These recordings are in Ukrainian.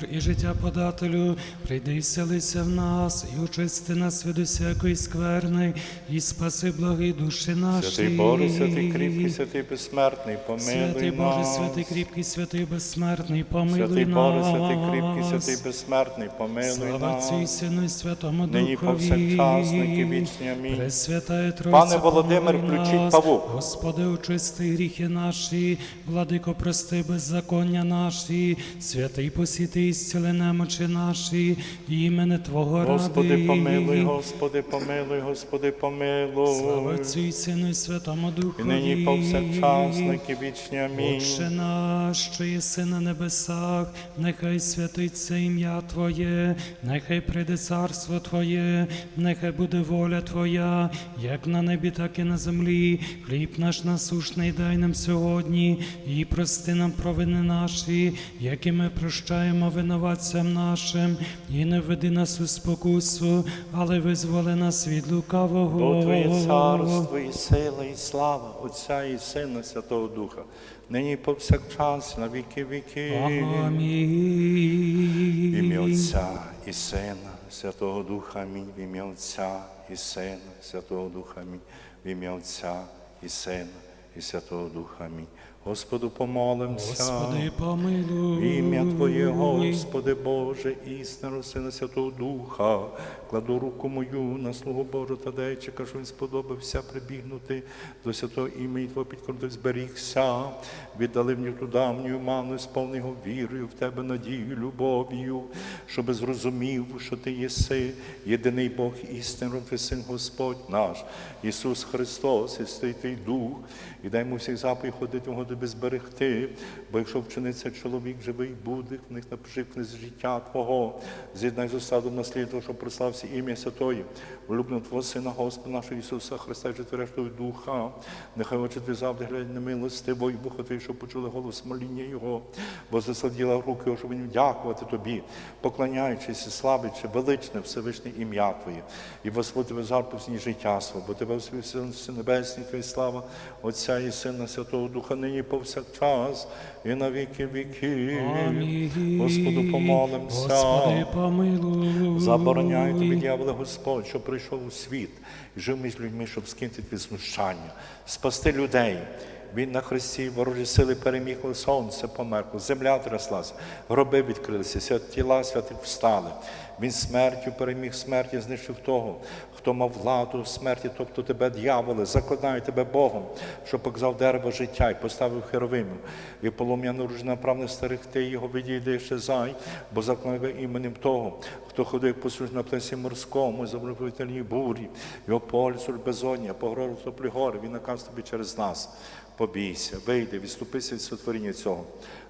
мир і життя подателю, прийди і селися в нас, і очисти нас від усякої скверни, і спаси благі душі наші. Святий Боже, святий кріпкий, святий безсмертний, помилуй Святий Боже, святий кріпкий, святий безсмертний, помилуй Святий нас. Боже, святий кріпкий, святий безсмертний, помилуй Слава Отцю і. Сину і Святому Духові. нині вічні. Амінь. Пресвятає Тройця, Пане Володимир, включіть павук. Господи, очисти гріхи наші, владико, прости беззаконня наші, святий посіти і зціли немочі наші, імене Твого ради. Господи, помилуй, Господи, помилуй, Господи, Слава помилуй. Отцю і Сину і Святому І Духові. нині повсякчас, нині вічні. Амінь. Отче наш, що єси на небесах, нехай святиться ім'я Твоє, нехай прийде царство Твоє, нехай буде воля Твоя, як на небі, так і на землі. Хліб наш насушний дай нам сьогодні, і прости нам провини наші, які ми прощаємо винуватцям нашим, і не веди нас у спокусу, але визволи нас від лукавого. Бо Твоє царство і сила, і слава Отця і Сина Святого Духа, нині повсякчас, на віки віки. В ім'я Отця і Сина, Святого Духа, Амінь. В ім'я Отця і Сина, Святого Духа, Амінь. В ім'я Отця і Сина, і Святого Духа, Амінь. Господу помолимся. Господи, помилуй. В ім'я Твоє, Господи Боже, істину Сина Святого Духа, кладу руку мою на слугу Божу та Тадейчика, що він сподобався прибігнути до святого імені Твого підкорити зберігся, віддали мені ту давню ману, сповни його вірою в Тебе надію, любов'ю, щоби зрозумів, що Ти єси, єдиний Бог істинно, Ти Син Господь наш, Ісус Христос, і Святий Дух, і дай йому всіх заповідей ходити в годи зберегти, бо якщо вчиниться чоловік живий буде, в них напиши книз життя Твого, з'єднай з осадом наслідного, щоб прослався ім'я Святої, улюбленого Твого Сина, Господа нашого Ісуса Христа, і Духа, нехай очі Твої завжди глядять немилостиво, і вуха Твої, щоб почули голос моління Його, бо засаділа руки, Його, щоб він дякувати Тобі, поклоняючись і славячи величне Всевишнє ім'я Твоє, і Господь Тебе зар життя свого, бо Тебе всі небесні, Твої слава, Отця і Сина Святого Духа, нині повсякчас, і на віки віки. Амінь. Господу помолимся. Господи, помилуй. Забороняє тобі, дьяволе Господь, що прийшов у світ і жив між людьми, щоб скинути від знущання, спасти людей. Він на хресті ворожі сили переміг, сонце померкло, земля тряслася, гроби відкрилися, свят- тіла святих встали. Він смертю переміг смерті, знищив того, хто мав владу смерті, тобто тебе, дьяволе, закладає тебе Богом, що показав дерево життя і поставив херовимів. І полум'яну ружна правне старих ти його відійди ще зай, бо закликав іменем того, хто ходив по суж на плесі морському, забравительній бурі, його полісу безодня, погрозу топлі гори, він наказ тобі через нас. Побійся, вийди, відступися від сотворіння цього.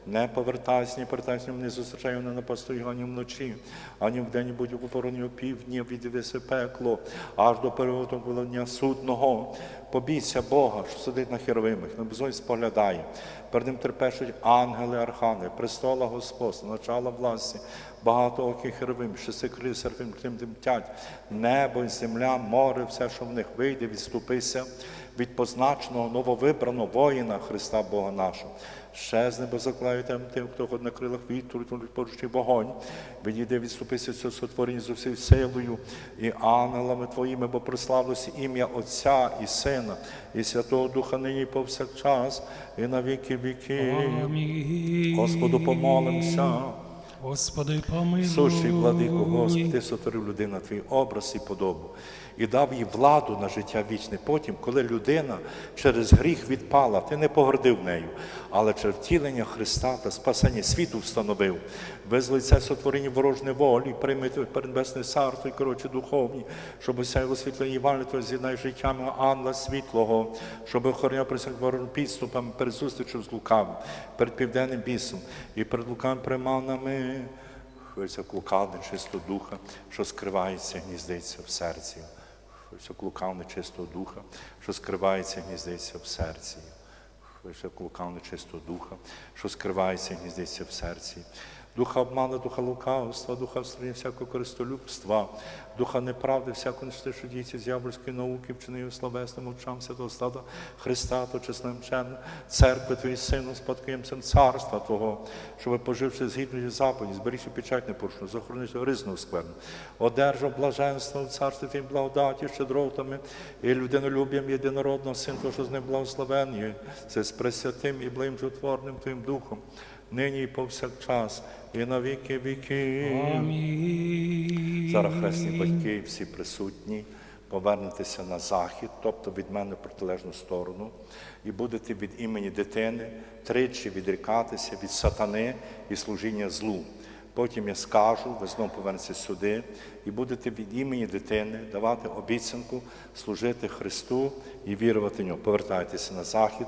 Не повертайся, ні повертайся, не зустрічай його на постої ані вночі, ані вдень будь у пороні півдні, відвіси пекло, аж до переготовлення судного. Побійся Бога, що сидить на херовимах, на безой споглядає. Перед ним терпешуть ангели, архангели, престола Господь, начала власті, багато оких херовим, шести крил серфим тим тимтять, небо земля, море, все, що в них вийде, відступися від позначеного нововибраного воїна Христа Бога нашого. Ще з неба заклаю тим, хто ходить на крилах вітру, поручний вогонь. Відійде, відступися цього сотворення з усією силою і ангелами Твоїми, бо прославилося ім'я Отця і Сина, і Святого Духа нині повсякчас, і на віки віки. Амінь. Господу помолимся. Господи, помилуй. Сущий владико, Господи, ти сотворив людину на твій образ і подобу і дав їй владу на життя вічне. Потім, коли людина через гріх відпала, ти не погордив нею, але через втілення Христа та спасення світу встановив. Визволи це сотворення ворожне волі, приймете передбесне царство і коротше духовні, щоб осяяло світло Івана, Твоє з'єднай життями ангела світлого, щоб охороняв ворон підступами перед зустрічю з лукавим, перед південним бісом і перед лукавим приманами. Хвилься клукав нечистого духа, що скривається, гніздиться в серці. Клукав нечистого духа, що скривається, гніздиться в серці. Хвилься лукав нечистого духа, що скривається, гніздиться в серці. Духа обману, духа лукавства, духа встроєння всякого користолюбства, духа неправди, всякого нечти, що діється з дьявольської науки, вчинив словесним мовчам святого стада Христа, то чесним вченим, церкви Твої сину, спадкоємцем царства Твого, щоб поживши згідно заповіді, зберігши печать непорушну, захоронивши ризну скверну, одержав блаженство в царстві Твоїм благодаті, щедротами і людинолюб'ям єдинородного Син, Твого, що з ним благословен, це з пресвятим і животворним Твоїм Духом, нині і повсякчас, і на віки віки. Амінь. Зараз хресні батьки, всі присутні, повернетеся на захід, тобто від мене в протилежну сторону, і будете від імені дитини тричі відрікатися від сатани і служіння злу. Потім я скажу, ви знову повернетеся сюди, і будете від імені дитини давати обіцянку служити Христу і вірувати в нього. Повертайтеся на захід.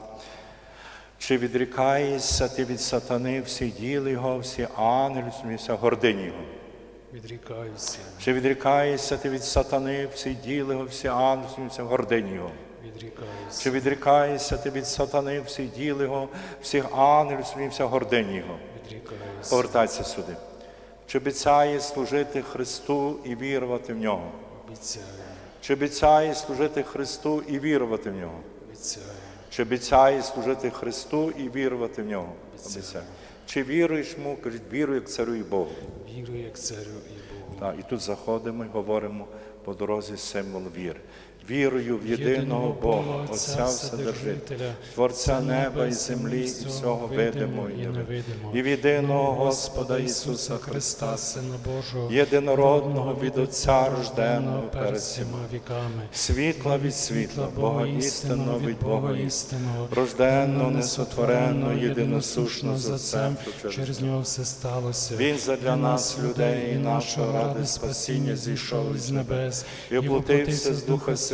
Чи відрікаєшся ти від сатани всі діли його, всі ангели, вся гордині його? Відрікаюся, Чи відрікаєшся ти від сатани, всі діли його, всі ангели, вся гордині його? відрікаюся, Чи відрікаєшся ти від сатани, всі діли його, всіх ангелів, вся гордині його? відрікаюся, Повертайся сюди. Чи обіцяє служити Христу і вірувати в нього? обіцяю, Чи обіцяє служити Христу і вірувати в нього? обіцяю, Чи обіцяє служити Христу і вірувати в нього? Обіцяє. Чи віруєш йому? Кажуть, вірую як царю і Богу. віру як царю і Богу. Так, і тут заходимо і говоримо по дорозі символ віри. Вірую в єдиного Бога, Отця Вседержителя, Творця неба і землі, і всього видимого і невидимого, і в єдиного Господа Ісуса Христа, Сина Божого, єдинородного від Отця рожденого перед всіма, віками, світла від світла, Бога істинного від Бога істинного, рожденного, несотвореного, єдиносушного з Отцем, через нього все сталося. Він задля нас, людей, і нашого ради спасіння зійшов із небес, і оплотився з Духа Святого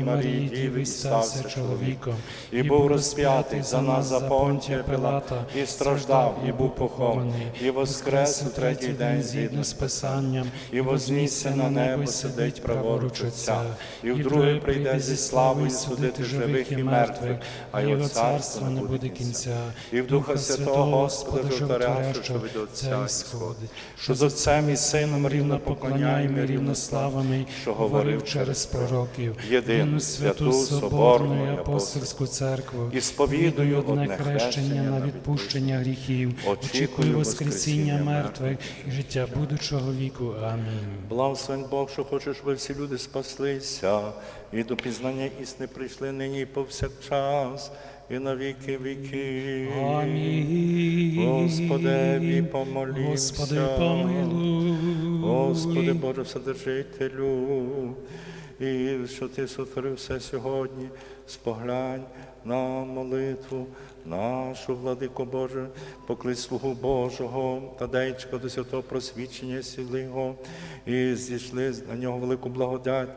і Марії Діви, стався чоловіком, і був розп'ятий за нас за Понтія Пилата, і страждав, і був похований, і воскрес у третій день згідно з Писанням, і вознісся на небо, і сидить праворуч Отця, і вдруге прийде зі славою судити живих і мертвих, а його царство не буде кінця, і в Духа Святого Господа Животворя, що від Отця сходить, що з Отцем і Сином рівно поклоняємо і рівно славами, що говорив через пророків, єдину святу, соборну і апостольську церкву, і сповідую одне хрещення на відпущення гріхів, очікую воскресіння мертвих і життя будучого віку. Амінь. Благословен Бог, що хочеш, щоб всі люди спаслися, і до пізнання істини прийшли нині і повсякчас, і на віки віки. Амінь. Господеві помолімся. Господи, помилуй. Господи Боже Вседержителю, і що ти сотворив все сьогодні, споглянь на молитву нашу, владико Боже, поклич слугу Божого та дейчка до святого просвідчення сили Його, і зійшли на нього велику благодать,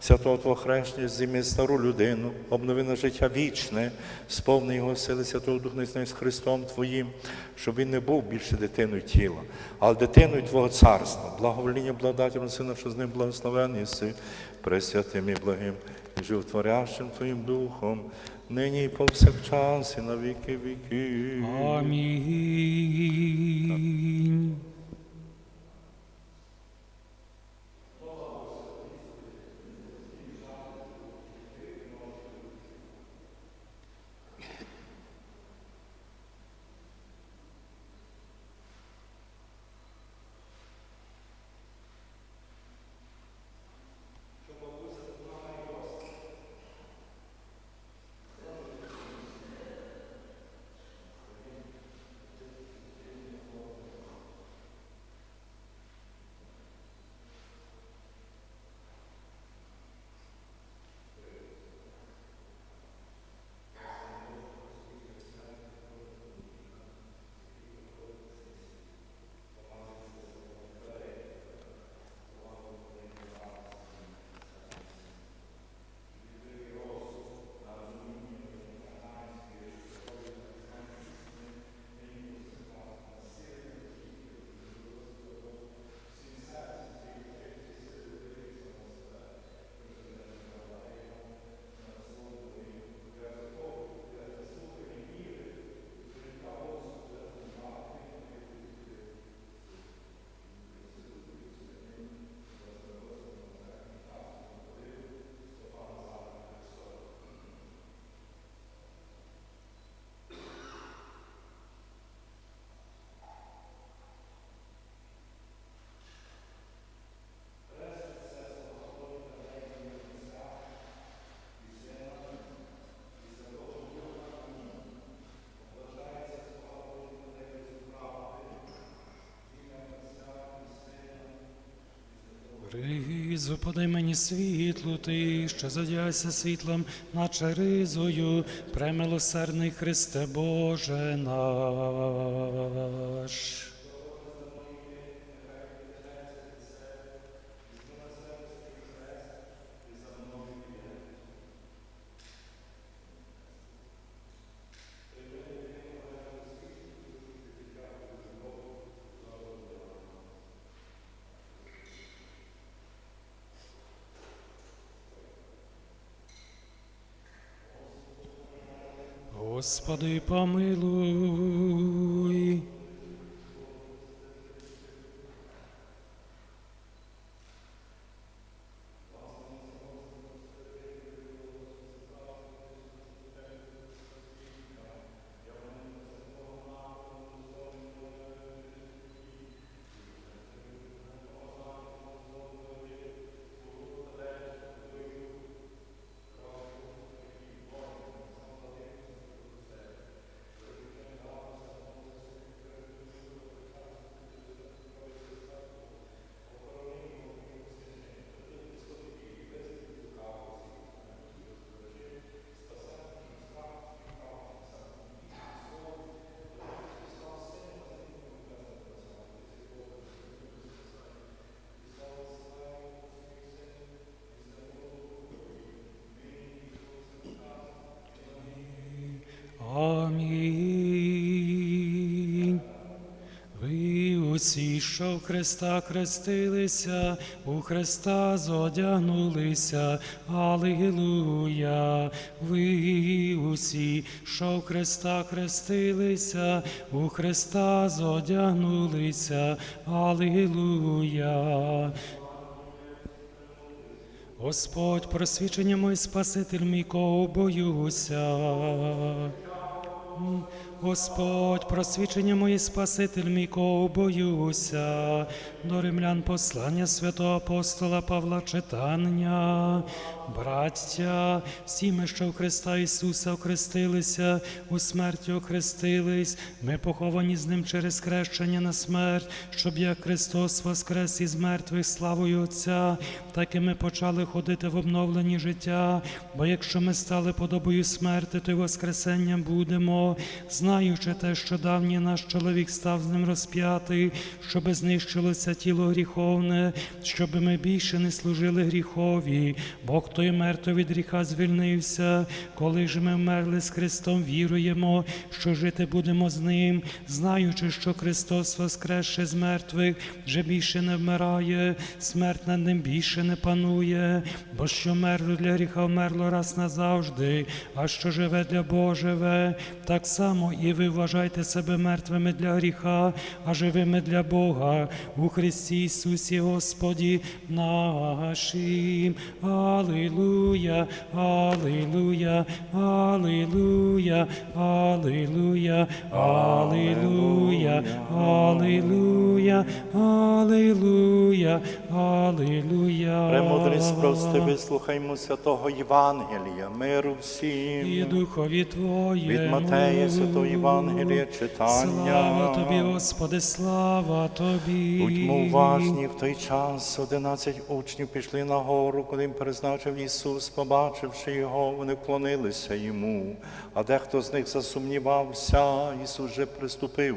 святого Твого хрещення, зійми стару людину, обнови на життя вічне, сповни його сили Святого Духа з Христом Твоїм, щоб він не був більше дитиною тіла, але дитиною Твого царства, благовоління, благодаті на Сина, що з ним благословений єси, пресвятим і благим, і животворящим Твоїм Духом, нині і повсякчас, і на віки віки. Амінь. Ризу, подай мені світлу, ти, що задяйся світлом, наче ризою, премилосердний Христе Боже наш. Господи, помилуй. Амінь. Ви усі, що в Христа хрестилися, у Христа зодягнулися. Алілуя. Ви усі, що в Христа хрестилися, у Христа зодягнулися. Алілуя. Господь, просвічення мой Спаситель мій, кого боюся. Господь, просвічення мої Спаситель мій, кого боюся. До римлян послання святого апостола Павла читання. Браття, всі ми, що в Христа Ісуса охрестилися, у смерті охрестились, ми поховані з Ним через хрещення на смерть, щоб як Христос воскрес із мертвих славою Отця, так і ми почали ходити в обновленні життя. Бо якщо ми стали подобою смерти, то й воскресенням будемо, знаючи те, що давній наш чоловік став з ним розп'ятий, щоби знищилося тіло гріховне, щоби ми більше не служили гріхові. Бог той мертвий від гріха звільнився, коли ж ми вмерли з Христом, віруємо, що жити будемо з Ним, знаючи, що Христос воскресше з мертвих, вже більше не вмирає, смерть над ним більше не панує, бо що мерло для гріха вмерло раз назавжди, а що живе для Бога живе, так само і ви вважайте себе мертвими для гріха, а живими для Бога у Христі Ісусі Господі нашим. Алілуя, Алілуя, Алілуя, Алілуя, Алілуя, Алілуя, Алілуя, Алілуя. Премудрість прости, вислухаймо святого Євангелія, миру всім. І Духові Твоєму. Від Матея святого Євангелія читання. Слава Тобі, Господи, слава Тобі. Будьмо уважні, в той час одинадцять учнів пішли на гору, коли їм призначив Ісус, побачивши його, вони вклонилися йому. А дехто з них засумнівався, Ісус же приступив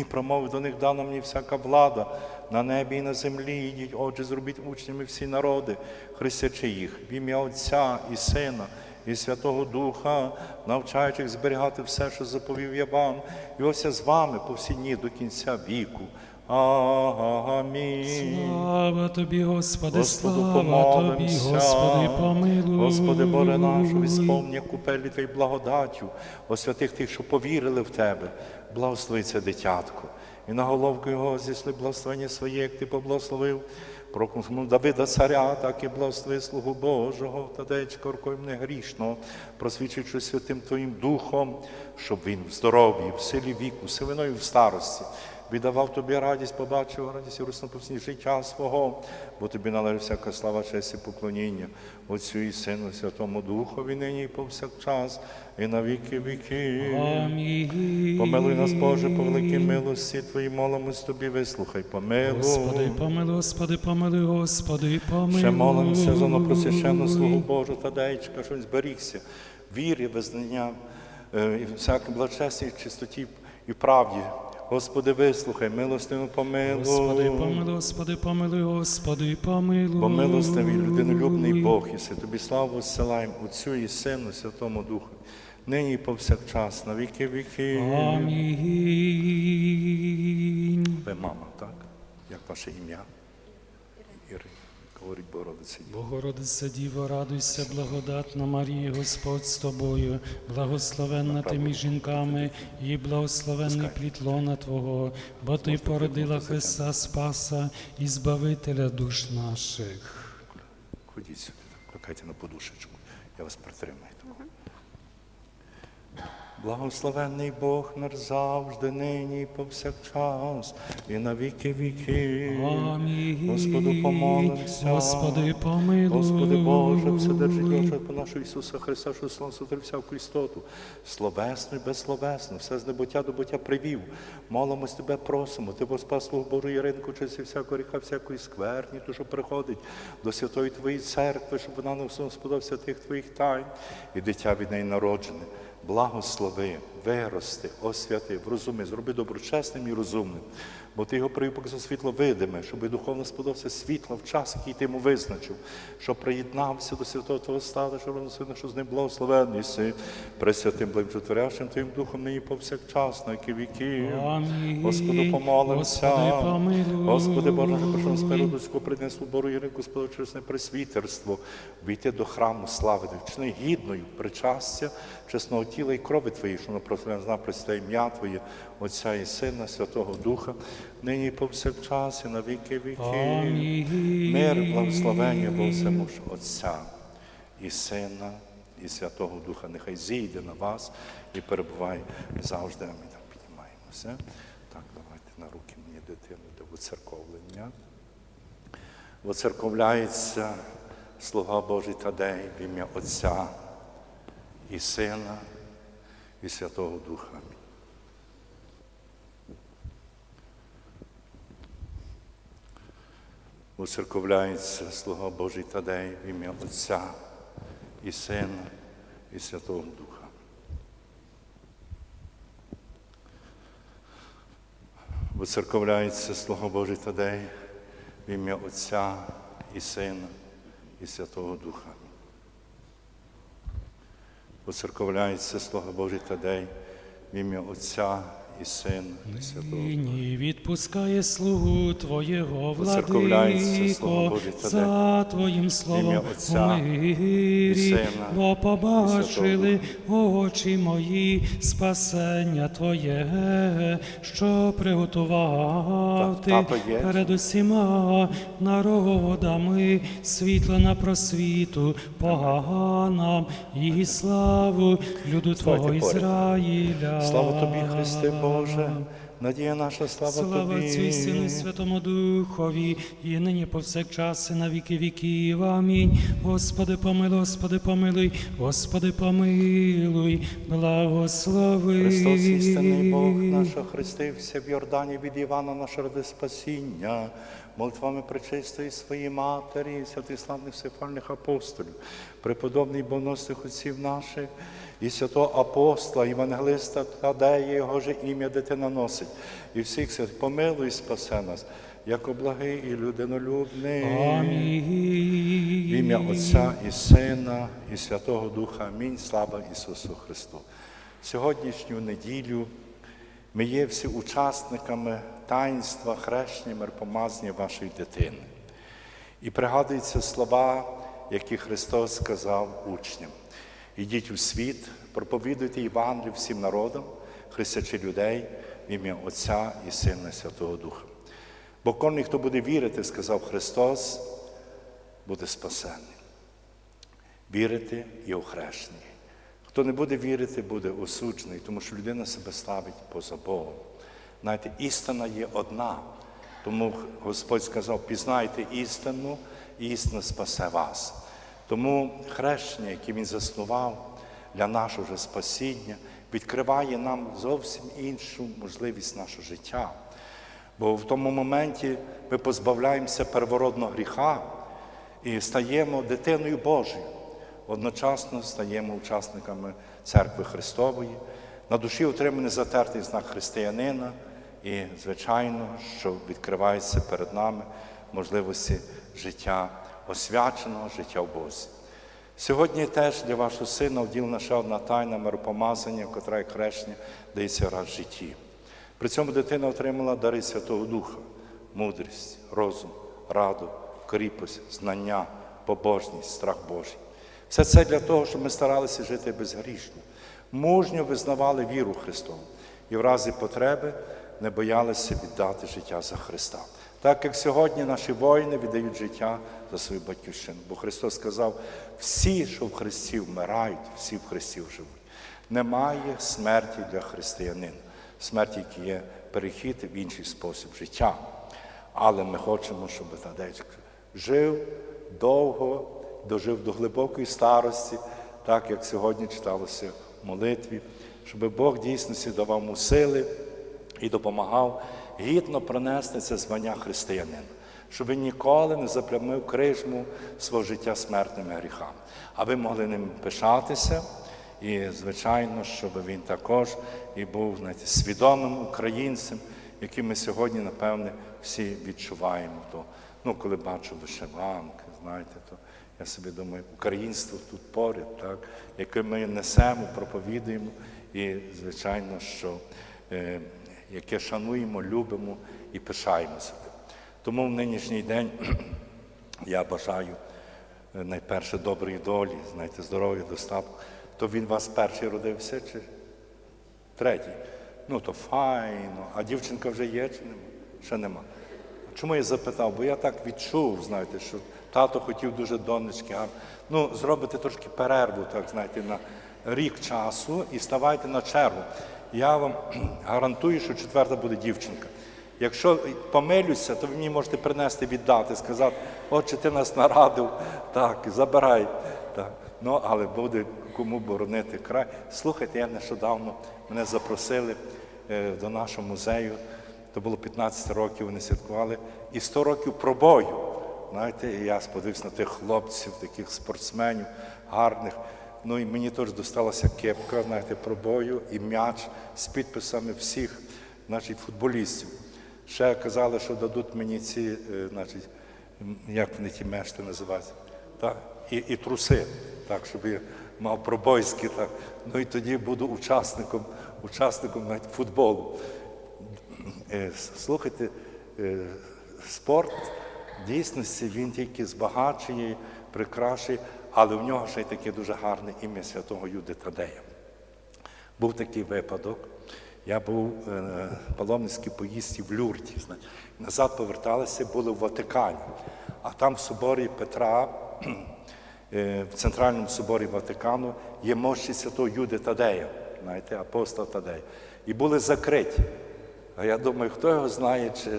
і промовив до них, дана мені всяка влада на небі і на землі. Ідіть, отже, зробіть учнями всі народи, хрестячи їх в ім'я Отця і Сина і Святого Духа, навчаючи їх зберігати все, що заповів я вам, і ось я з вами по всі дні до кінця віку. Амінь. Слава Тобі, Господи, Господу слава Тобі, помолимся. Господи, помилуй. Господи, Боже наш, висповня купелі Твої благодаттю, о святих тих, що повірили в Тебе, благослови це дитятко. І на головку його зійшли благословення своє, як ти поблагословив. Прокусну Давида царя, так і благослови слугу Божого, та дечка рукою не грішно, просвічуючи святим Твоїм Духом, щоб він в здоров'ї, в силі віку, сивиною в старості, віддавав тобі радість, побачив радість і руснопосні життя свого, бо тобі належить всяка слава, честь і поклоніння Отцю і Сину, Святому Духові, нині і повсякчас, і на віки віки. Амінь. Помилуй нас, Боже, по великій милості Твоїй, молимось Тобі, вислухай, помилуй. Господи, помилуй, Господи, помилуй, Господи, помилуй. Ще молимося за просвященну слугу Божу Тадейчика, що він зберігся, вірі, визнання, е, і благочесті, чистоті і правді. Господи, вислухай, милостиво помилуй. Господи, помилуй, Господи, помилуй, Господи, помилуй. Бо милостивий, людинолюбний Бог, і тобі славу зсилаємо Отцю і Сину, Святому Духу, нині і повсякчас, на віки віки. Амінь. Ви мама, так? Як ваше ім'я? Говорить Богородице. Діво. Богородице Діво, радуйся, благодатна Марія, Господь з тобою, благословенна ти між жінками, і благословенний плід лона Твого, бо ти породила Христа Спаса і Збавителя душ наших. Ходіть сюди, кликайте на подушечку, я вас притримаю. Благословенний Бог наш завжди, нині і повсякчас, і на віки віки. Амінь. Господу помолимося. Господи, помилуй. Господи Боже, вседержитель Боже, по нашого Ісуса Христа, що Слово сотворився в істоту, словесно і безсловесно, все з небуття до буття привів. Молимось Тебе, просимо, Ти спас Слугу Божу Яринку, чисті всякого гріха, всякої скверні, то, що приходить до святої Твоєї церкви, щоб вона не сподобався тих Твоїх тайн, і дитя від неї народжене. Благослови, вирости, освяти, врозуми, зроби доброчесним і розумним. Бо ти його привів поки за світло видиме, щоб і духовно сподобався світло в час, який ти йому визначив, щоб приєднався до святого Твого стада, що роносина, що з ним благословенний си, пресвятим благотворящим Твоїм духом нині повсякчас, на які віки. Господу помолимося. Господи, Боже, що прийшов спереду людську принесло бору Іринку, Господи, через непресвітерство, війти до храму слави, вчини гідною причастя чесного тіла і крові Твоєї, що напросили зна Пресвяте ім'я Твоє, Отця і Сина, Святого Духа, нині і повсякчас, і на віки віки. Мир, благословення Бо всему Отця і Сина, і Святого Духа, нехай зійде на вас і перебуває завжди. Ми так піднімаємося. Так, давайте на руки мені дитину до воцерковлення. Воцерковляється слуга Божий Тадей в ім'я Отця і Сина, і Святого Духа. Уцерковляється слуга Божий Тадей в ім'я Отця і Сина, і Святого Духа. Уцерковляється слуга Божий Тадей в ім'я Отця і Сина, і Святого Духа. Уцерковляється слуга Божий Тадей в ім'я Отця і Сина, і Святого. Нині відпускає слугу Твоєго, владико, за Твоїм словом Отця у мирі, Сина, бо побачили очі мої спасення Твоє, що приготував Так, Ти перед усіма народами, світло на просвіту, поганам і славу люду Твого. Ізраїля. Слава тобі, Христе Боже, надія наша, слава, Слава тобі. Отцю і Сину Святому Духові, і нині повсякчас, і на віки віків. Амінь. Господи, помилуй, Господи, помилуй, Господи, помилуй, благослови. Христос, істинний Бог наш, хрестився в Йордані від Івана наше ради спасіння, молитвами пречистої своєї матері, святих славних сифальних апостолів, преподобний боносних отців наших і святого апостола, євангелиста Тадея, його же ім'я дитина носить, і всіх свят помилуй, спасе нас, як благий і людинолюбний. Амінь. В ім'я Отця і Сина, і Святого Духа. Амінь. Слава Ісусу Христу. Сьогоднішню неділю ми є всі учасниками таїнства хрещення миропомазання вашої дитини. І пригадуються слова, які Христос сказав учням. Ідіть у світ, проповідуйте Євангелію всім народам, хрестячи людей в ім'я Отця і Сина і Святого Духа. Бо кожен, хто буде вірити, сказав Христос, буде спасений. Вірити і охрещений. Хто не буде вірити, буде осуджений, тому що людина себе ставить поза Богом. Знаєте, істина є одна. Тому Господь сказав, пізнайте істину, і істина спасе вас. Тому хрещення, яке Він заснував для нашого вже спасіння, відкриває нам зовсім іншу можливість нашого життя. Бо в тому моменті ми позбавляємося первородного гріха і стаємо дитиною Божою. Одночасно стаємо учасниками церкви Христової. На душі отриманий затертий знак християнина, і, звичайно, що відкривається перед нами можливості життя освяченого, життя в Бозі. Сьогодні теж для вашого сина вділена ще одна тайна миропомазання, котра як хрещення дається раз в житті. При цьому дитина отримала дари Святого Духа, мудрість, розум, раду, кріпость, знання, побожність, страх Божий. Все це для того, щоб ми старалися жити безгрішно, мужньо визнавали віру Христову і в разі потреби не боялися віддати життя за Христа. Так як сьогодні наші воїни віддають життя за свою батьківщину. Бо Христос сказав: всі, що в Христі вмирають, всі в Христі живуть. Немає смерті для християнина, смерті, які є перехід в інший спосіб життя. Але ми хочемо, щоб Тадечко жив довго, дожив до глибокої старості, так як сьогодні читалося в молитві, щоб Бог дійсності давав йому сили і допомагав гідно пронести це звання християнина, щоб він ніколи не заплямив крижму свого життя смертними гріхами, а ви могли ним пишатися. І, звичайно, щоб він також і був знаєте, свідомим українцем, яким ми сьогодні, напевне, всі відчуваємо. То, ну, коли бачу вишиванки, знаєте, то я собі думаю, українство тут поряд, так, яке ми несемо, проповідуємо, і, звичайно, що е, яке шануємо, любимо і пишаємося. Тому в нинішній день я бажаю е, найперше доброї долі, знаєте, здоров'я, достатку. То він вас перший родився чи третій? Ну, то файно. А дівчинка вже є чи нема? Ще нема. Чому я запитав? Бо я так відчув, знаєте, що тато хотів дуже донечки. гарно. Ну, зробити трошки перерву, так, знаєте, на рік часу і ставайте на чергу. Я вам гарантую, що четверта буде дівчинка. Якщо помилюся, то ви мені можете принести віддати, сказати, отче, ти нас нарадив, так, забирай. Так. Ну, але буде кому боронити край. Слухайте, я нещодавно мене запросили е, до нашого музею. То було 15 років, вони святкували, і 100 років пробою. Знаєте, я сподивився на тих хлопців, таких спортсменів гарних. Ну і мені теж досталася кепка, знаєте, пробою і м'яч з підписами всіх значить, футболістів. Ще казали, що дадуть мені ці, е, значить, як вони ті мешти називаються, і, і труси, так, щоб я мав пробойські. Так. Ну і тоді буду учасником, учасником навіть футболу. Е, Слухайте, е, спорт в дійсності він тільки збагачує, прикрашує, але в нього ще й таке дуже гарне ім'я святого Юди Тадея. Був такий випадок. Я був в паломницькій поїздці в Люрті. Назад поверталися, були в Ватикані. А там в соборі Петра, е, в Центральному соборі Ватикану, є мощі святого Юди Тадея, знаєте, апостола Тадея. І були закриті. А я думаю, хто його знає, чи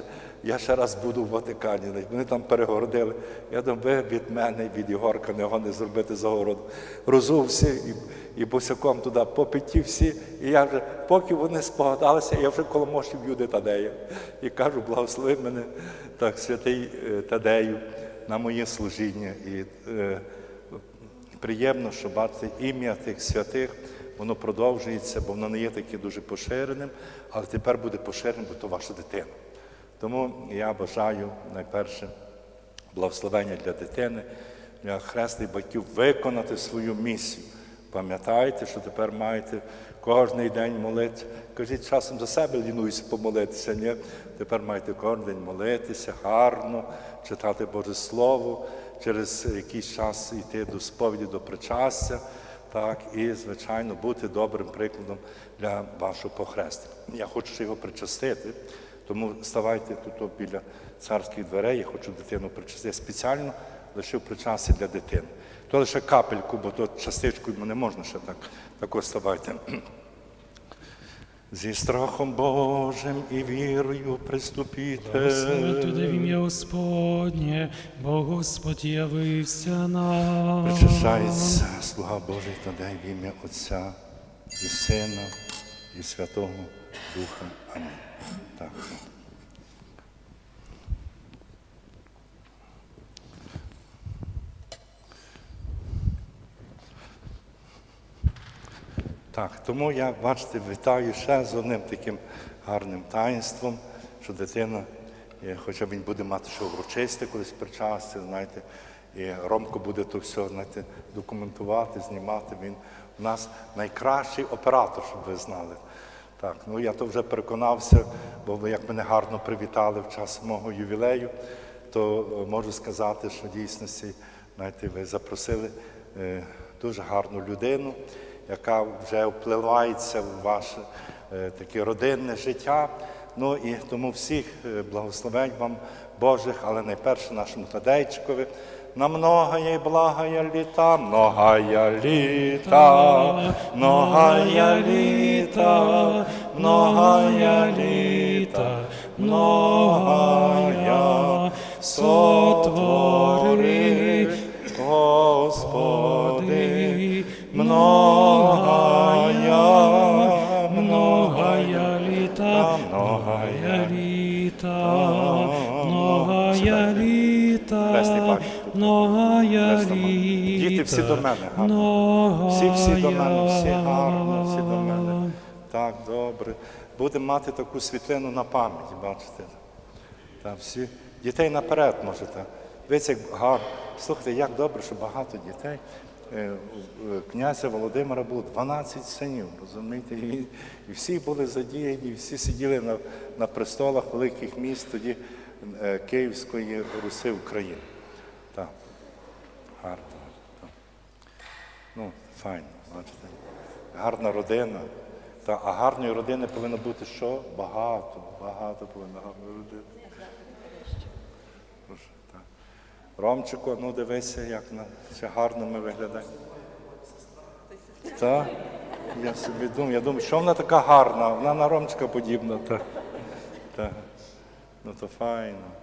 я ще раз буду в Ватикані. Вони там перегородили. Я думаю, ви від мене, від Єгорка, не його не зробити загороду. Розувся і, і босяком туди попиті всі. І я вже, поки вони спогадалися, я вже коло мощів Юди Тадея. І кажу, благослови мене, так, святий е, Тадею, на моє служіння. І е, приємно, що бачити ім'я тих святих, воно продовжується, бо воно не є таке дуже поширеним, але тепер буде поширеним, бо то ваша дитина. Тому я бажаю найперше благословення для дитини, для хресних батьків виконати свою місію. Пам'ятайте, що тепер маєте кожен день молитися. Кажіть, часом за себе лінуюся помолитися. Ні, тепер маєте кожен день молитися, гарно, читати Боже Слово, через якийсь час йти до сповіді, до причастя. Так, і, звичайно, бути добрим прикладом для вашого похрестика. Я хочу його причастити, тому ставайте тут біля царських дверей, я хочу дитину причастити. Я спеціально лишив причастя для дитини. То лише капельку, бо то частичку йому не можна ще так, тако ставайте. Зі страхом Божим і вірою приступіте. Слава туди в ім'я Господнє, бо Господь явився нам. Причащається слуга Божий тоді в ім'я Отця і Сина, і Святого Духа. Амінь. Так. Так, тому я, бачите, вітаю ще з одним таким гарним таїнством, що дитина, е, хоча він буде мати що урочисте колись причастя, знаєте, і Ромко буде то все знаєте, документувати, знімати. Він у нас найкращий оператор, щоб ви знали. Так, ну я то вже переконався, бо як мене гарно привітали в час мого ювілею, то е, можу сказати, що дійсності, знаєте, ви запросили е, дуже гарну людину, яка вже впливається в ваше е, таке родинне життя. Ну і тому всіх благословень вам Божих, але найперше нашому Тадейчикові. На многое благая літа, многая літа, многая літа, многая літа, многая сотвори, Господи, многая, Многая літа, многая літа, многая літа, Діти всі до мене, гарно. Всі, всі до мене, всі гарно, всі до мене. Так, добре. Будемо мати таку світлину на пам'ять, бачите. Та всі. Дітей наперед можете. Дивіться, як гарно. Слухайте, як добре, що багато дітей. Е, Князя Володимира було 12 синів, розумієте? І, і всі були задіяні, всі сиділи на, на престолах великих міст тоді е, Київської Руси України. Так. Гарно. Так. Ну, файно, бачите. Гарна родина. Та, а гарної родини повинно бути що? Багато, багато повинно гарної родини. Прошу, так. Ромчику, ну дивися, як на ще гарно ми виглядаємо. Так, я собі думаю, я думаю, що вона така гарна, вона на Ромчика подібна. Так. Так. Ну то файно.